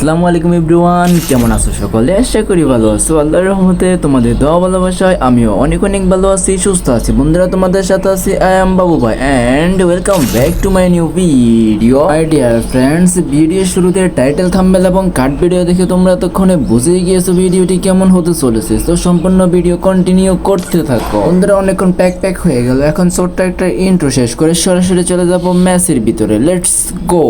আসসালামু আলাইকুম এভরিওয়ান, কেমন আছো সকলে? আশা করি ভালো আছো। আল্লাহর রহমতে তোমাদের দোয়া ভালোবাসায় আমিও অনেক অনেক ভালো আছি, সুস্থ আছি। বন্ধুরা, তোমাদের সাথে আছি I am Babu Bhai and welcome back to my new video my dear friends video শুরুতে টাইটেল থাম্বেল এবং কাট ভিডিও দেখে তোমরা এতক্ষণে বুঝেই গিয়েছো ভিডিওটি কেমন হতে চলেছে। তো সম্পূর্ণ ভিডিও কন্টিনিউ করতে থাকো। বন্ধুরা, অনেকক্ষণ প্যাক প্যাক হয়ে গেল। এখন ছোট্ট একটা ইন্ট্রো শেষ করে সরাসরি চলে যাব ম্যাচের ভিতরে। লেটস গো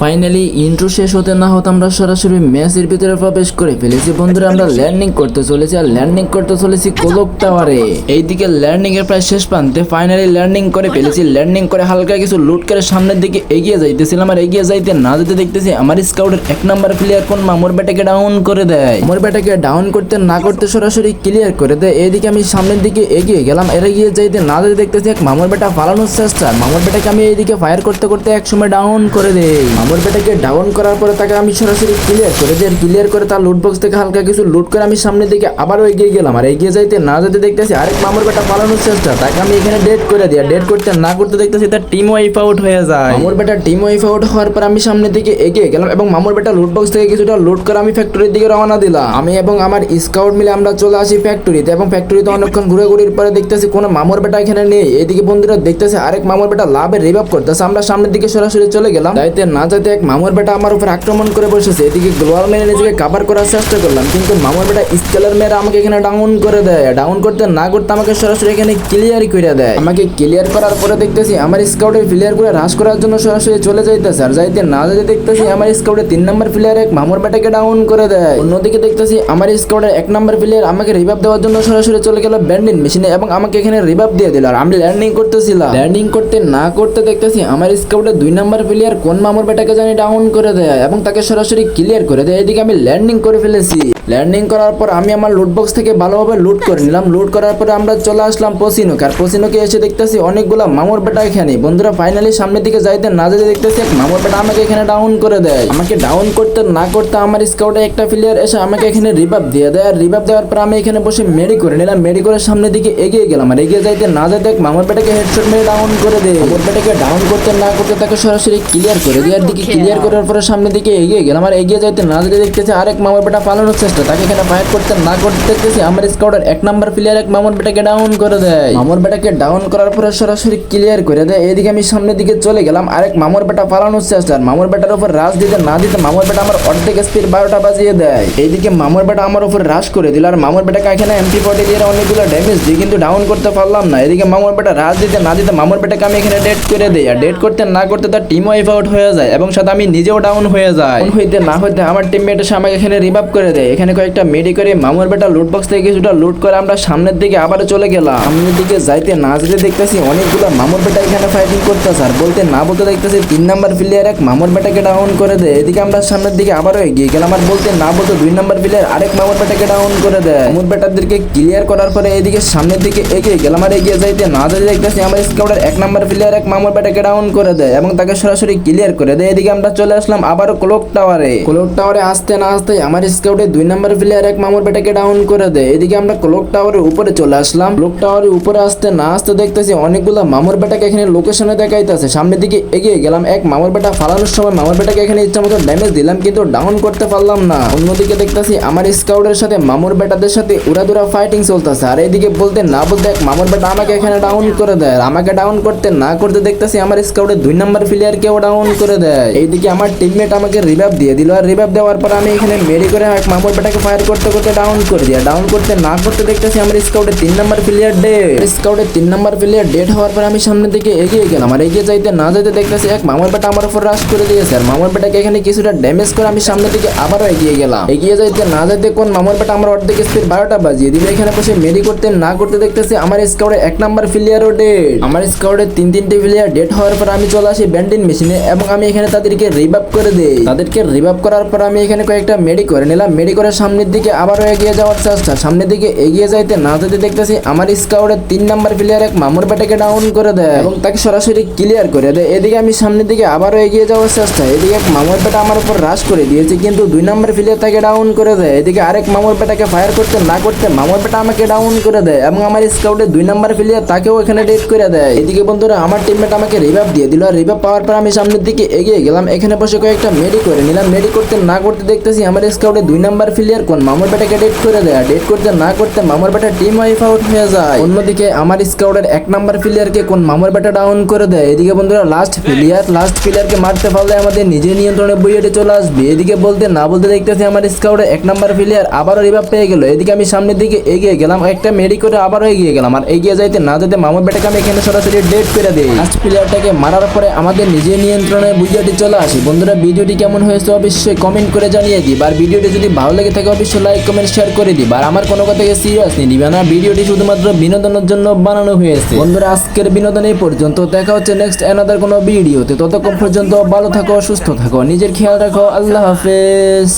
ফাইনালি ইন্ট্রো শেষ হতে না হতে আমরা সরাসরি ম্যাচের ভিতরে প্রবেশ করে ফেলেছি। বন্ধুরা, আমরা ল্যান্ডিং করতে চলেছি আর ল্যান্ডিং করতে চলেছি কোলক টাওয়ারে এইদিকে ল্যান্ডিং এর প্রায় শেষ প্রান্তে ফাইনালি ল্যান্ডিং করে ফেলেছি। ল্যান্ডিং করে হালকা কিছু লুট করে সামনের দিকে এগিয়ে যাইতেছিলাম আর এগিয়ে যাইতে না যেতে দেখতেছি আমার স্কাউটের এক নাম্বার প্লেয়ার কোন মামুর ব্যাটাকে ডাউন করে দেয়। মোর ব্যাটাকে ডাউন করতে না করতে সরাসরি ক্লিয়ার করে দেয়। এইদিকে আমি সামনের দিকে এগিয়ে গেলাম এর এগিয়ে যাইতে না যেতে দেখতেছি এক মামুর বেটা পালানোর চেষ্টা। মামুর বেটাকে আমি এইদিকে ফায়ার করতে করতে এক সময় ডাউন করে দেই। মামুর বেটাকে ডাউন করার পরে তাকে আমি সরাসরি ক্লিয়ার করে দিই ক্লিয়ার করে তার লুট বক্স থেকে হালকা কিছু লুট করে আমি সামনের দিকে আবারও এগিয়ে গেলাম। আর এগিয়ে যাইতে না যেতে দেখতেছি আরেক মামুর বেটা পালানোর চেষ্টা। তাকে আমি এখানে ডেট করে দিই। ডেট করতে না করতে দেখতেছি তার টিম ওয়াইফ আউট হয়ে যায়। মামুর বেটা টিম ওয়াইফ আউট হওয়ার পর আমি সামনের দিকে এগিয়ে গেলাম এবং মামুর বেটা লুট বক্স থেকে কিছুটা লুট করে আমি ফ্যাক্টরির দিকে রওনা দিলাম। আমি এবং আমার স্কাউট মিলে আমরা চলে আসি ফ্যাক্টরিতে এবং ফ্যাক্টরিতে অনেকক্ষণ ঘুরে ঘুরির পরে দেখতেছি কোনো মামুর বেটা এখানে নেই। এদিকে বন্ধুরা দেখতেছি আরেক মামুর বেটা লাভে রিভাব করতেছে। আমরা সামনের দিকে সরাসরি চলে গেলাম। যাইতে না যাইতে এক মামুর বেটা আমার উপর আক্রমণ করে বসেছে। এদিকে গ্লোয়াল মেরে নিজেকে কাভার করার চেষ্টা করলাম কিন্তু মামুর বেটা স্কেলার মেরে আমাকে এখানে ডাউন করে দেয়। ডাউন করতে না করতে আমাকে সরাসরি এখানে ক্লিয়ার করে দেয়। আমাকে ক্লিয়ার করার পরে দেখতেছি আমার স্কাউটের প্লেয়ার করে হ্রাস করার জন্য সরাসরি চলে যাইতেছে। আর যাইতে না যাইতে দেখতেছি আমার স্কাউটের তিন নম্বর প্লেয়ার এক মামুর বেটাকে ডাউন করে দেয়। অন্যদিকে দেখতেছি আমার স্কাউটের এক নম্বর প্লেয়ার আমাকে রিভাব দেওয়ার জন্য সরাসরি চলে গেল ব্যান্ডিন মেশিনে এবং আমাকে এখানে রিভাব দিয়ে দিল। আর আমি ল্যান্ডিং করতেছিলাম। ল্যান্ডিং করতে না করতে দেখতেছি আমার স্কাউটের দুই নম্বর প্লেয়ার কোন মামুর বেটাকে জানি ডাউন করে দেয় এবং তাকে সরাসরি ক্লিয়ার করে দেয়। এদিকে আমি ল্যান্ডিং করে ফেলেছি। ল্যান্ডিং করার পর আমি আমার লুট বক্স থেকে ভালোভাবে লুট করে নিলাম। লুট করার পরে আমরা চলে আসলাম পসিনোকে আর পসিনোকে এসে দেখতেছি অনেকগুলো মামুর বেটা এখানে। বন্ধুরা ফাইনালি সামনের দিকে যাইতে না যেতে দেখতেছি এক মামুর বেটা আমাকে এখানে ডাউন করে দেয়। আমাকে ডাউন করতে না করতে আমার স্কাউটে একটা প্লেয়ার এসে আমাকে এখানে রিভাব দিয়ে দেয়। আর রিভাব দেওয়ার পর আমি এখানে বসে মেডি করে নিলাম। মেডি করে সামনের দিকে এগিয়ে গেলাম। আর এগিয়ে যাইতে না যেতে এক মামুর বেটাকে হেডশট মেরে ডাউন করে দেয়। মামুর বেটাকে ডাউন করতে না করতে তাকে সরাসরি ক্লিয়ার করে দেয়। আর দিকে ক্লিয়ার করার পরে সামনের দিকে এগিয়ে গেলাম। আর এগিয়ে যাইতে না যেতে দেখতেছি আরেক মামার বেটা পালানোর চেষ্টা। তাকে এখানে ফায়ার করতে না করতে দেখতেছি আমার স্কাউটের এক নাম্বার প্লেয়ার এক মামুর বেটাকে ডাউন করে দেয়। মামার বেটাকে ডাউন করার পরে সরাসরি ক্লিয়ার করে দেয়। এদিকে আমি সামনের দিকে চলে গেলাম। আরেক মামার বেটা পালানোর চেষ্টা। আর মামুর বেটার উপর রাশ দিতে না দিতে মামার বেটা আমার অর্ধেক স্পিড বারোটা বাজিয়ে দেয়। এইদিকে মামার বেটা আমার উপর রাশ করে দিল। আর মামার বেটাকে এখানে এমপি ফর্টি দিয়ে অনেকগুলো ড্যামেজ দিই কিন্তু ডাউন করতে পারলাম না। এদিকে মামার বেটা রাশ দিতে না দিতে মামার বেটাকে আমি এখানে ডেট করে দিই। আর ডেট করতে না করতে তার টিম ওয়াইফ আউট হয়ে যায়। এবং সাথে আমি নিজেও ডাউন হয়ে যাই হইতে না হইতে আমার টিমমেট এসে আমাকে এখানে রিভাব করে দেয়। এখানে কয়েকটা মেডি করে মামুর বেটা লুট বক্স থেকে কিছুটা লুট করে আমরা সামনের দিকে আবারও চলে গেলাম। সামনের দিকে যাইতে না যেতে দেখতেছি অনেকগুলো মামুর বেটা এখানে ফাইটিং করতেছে। আর বলতে না বলতে দেখতেছি তিন নাম্বার প্লেয়ার এক মামুর বেটাকে ডাউন করে দেয়। এদিকে আমরা সামনের দিকে আবারও এগিয়ে গেলাম। আর বলতে না বলতে দুই নাম্বার প্লেয়ার আরেক মামুর বেটাকে ডাউন করে দেয়। মামুর বেটাদেরকে ক্লিয়ার করার পরে এদিকে সামনের দিকে এগিয়ে গেলাম। আর এগিয়ে যাইতে না যেতে দেখতেছি আমার স্কাউটের এক নাম্বার প্লেয়ার এক মামুর বেটাকে ডাউন করে দেয় এবং তাকে সরাসরি ক্লিয়ার করে দেয়। এদিকে আমরা চলে আসলাম আবারও ক্লক টাওয়ারে। ক্লক টাওয়ারে আসতে না আসতে আমার স্কাউটের দুই নাম্বার প্লেয়ার এক মামুর বেটাকে ডাউন করে দেয়। এদিকে আমরা ক্লক টাওয়ারের উপরে চলে আসলাম। ক্লক টাওয়ারের উপরে আসতে না আসতে দেখতেছি অনেকগুলো মামুর বেটাকে এখানে লোকেশনে দেখাইতেছে। সামনের দিকে এগিয়ে গেলাম, এক মামুর বেটা ফালানোর সময় মামুর বেটাকে এখানে ইচ্ছা মতো ড্যামেজ দিলাম কিন্তু ডাউন করতে পারলাম না। অন্যদিকে দেখতেছি আমার স্কাউটের সাথে মামুর বেটাদের সাথে উড়াদুরা ফাইটিং চলতেছে। আর এইদিকে বলতে না বলতে এক মামুর বেটা আমাকে এখানে ডাউন করে দেয়। আমাকে ডাউন করতে না করতে দেখতেছি আমার স্কাউটের দুই নাম্বার প্লেয়ারকেও ডাউন করে দেয়। এইদিকে আমার টিমমেট আমাকে রিভাব দিয়ে দিল। আর রিভাব দেওয়ার পর আমি এখানে মেরি করে এক মামুর বেটাকে ফায়ার করতে করতে ডাউন করে দিই। ডাউন করতে না করতে দেখতেছি আমার স্কাউটের তিন নাম্বার প্লেয়ার ডেড স্কাউটের তিন নাম্বার প্লেয়ার ডেড হওয়ার পর আমি সামনের দিকে এগিয়ে গেলাম। আর এগিয়ে যাইতে না যাইতে দেখতেছি এক মামুর বেটা আমার উপর রাশ করে দিয়েছে। আর মামুর বেটাকে এখানে কিছুটা ড্যামেজ করে আমি সামনের দিকে আবারও এগিয়ে গেলাম। এগিয়ে যাইতে না যাইতে কোন মামুর বেটা আমার অর্ধেক স্পিড বারোটা বাজিয়ে দিবে এখানে বসে মেরি করতে না করতে দেখতেছি আমার স্কাউটের এক নাম্বার প্লেয়ারও ডেড আমার স্কাউটের তিন তিনটে প্লেয়ার ডেড হওয়ার পর আমি চলে আসি ব্যান্ডিন মেশিনে এবং আমি এখানে তাদেরকে রিভাইভ করে দেই। তাদেরকে রিভাইভ করার পর আমি এখানে কয়েকটা মেডি করে নিলাম। মেডি করে সামনের দিকে আবারও এগিয়ে যাওয়ার চেষ্টা। সামনের দিকে এগিয়ে যাইতে না যেতে দেখতেছি আমার স্কাউটের তিন নাম্বার প্লেয়ার এক মামুর ব্যাটাকে ডাউন করে দেয় এবং তাকে সরাসরি ক্লিয়ার করে দেয়। এদিকে আমি সামনের দিকে আবারও এগিয়ে যাওয়ার চেষ্টা। এদিকে এক মামুর ব্যাটা আমার উপর রাশ করে দিয়েছে, কিন্তু দুই নাম্বার প্লেয়ার তাকে ডাউন করে দেয়। এদিকে আরেক মামুর ব্যাটাকে ফায়ার করতে না করতে মামুর ব্যাটা আমাকে ডাউন করে দেয় এবং আমার স্কাউটের দুই নাম্বার প্লেয়ার তাকেও এখানে ডেট করে দেয়। এদিকে বন্ধুরা, আমার টিমমেট আমাকে রিভাইভ দিয়ে দিল। আর রিভাইভ পাওয়ার পর আমি সামনের দিকে এগিয়ে গেলাম। এখানে বসে কয়েকটা মেডি করে নিলাম। মেডি করতে না করতে দেখতেছি আমার স্কাউটে দুই নাম্বার প্লেয়ার কোন মামুর ব্যাটাকে ডেট করে দেয়। ডেট করতে না করতে মামুর ব্যাটা টিম ওয়াইফ আউট হয়ে যায়। অন্যদিকে আমার স্কাউটের এক নাম্বার প্লেয়ারকে কোন মামুর ব্যাটা ডাউন করে দেয়। এদিকে বন্ধুরা লাস্ট প্লেয়ার লাস্ট প্লেয়ারকে মারতে পারলে আমাদের নিজের নিয়ন্ত্রণে বইয়েটে চলে আসবে। এদিকে বলতে না বলতে দেখতেছি আমার স্কাউটের এক নাম্বার প্লেয়ার আবারও রিভাব পেয়ে গেল। এদিকে আমি সামনের দিকে এগিয়ে গেলাম। একটা মেডি করে আবারও এগিয়ে গেলাম। আর এগিয়ে যাইতে না যেতে মামুর ব্যাটাকে আমি এখানে সরাসরি ডেট করে দিই। লাস্ট প্লেয়ারটাকে মারার পরে আমাদের নিজের নিয়ন্ত্রণে বুঝিয়াটি চলে আসি। বন্ধুরা, ভিডিওটি কেমন হয়েছে অবশ্যই কমেন্ট করে জানিয়ে দিই আর ভিডিওটি যদি ভালো লেগে থাকে, অবশ্যই লাইক কমেন্ট শেয়ার করে দিই আর আমার কোনো কথাকে সিরিয়াস নিয়ে দিবে না। ভিডিওটি শুধুমাত্র বিনোদনের জন্য বানানো হয়েছে। বন্ধুরা, আজকের বিনোদন এই পর্যন্ত। দেখা হচ্ছে নেক্সট অ্যানাদার কোনো ভিডিওতে ততক্ষণ পর্যন্ত ভালো থাকো, সুস্থ থাকো। নিজের খেয়াল রাখো। আল্লাহ হাফেজ।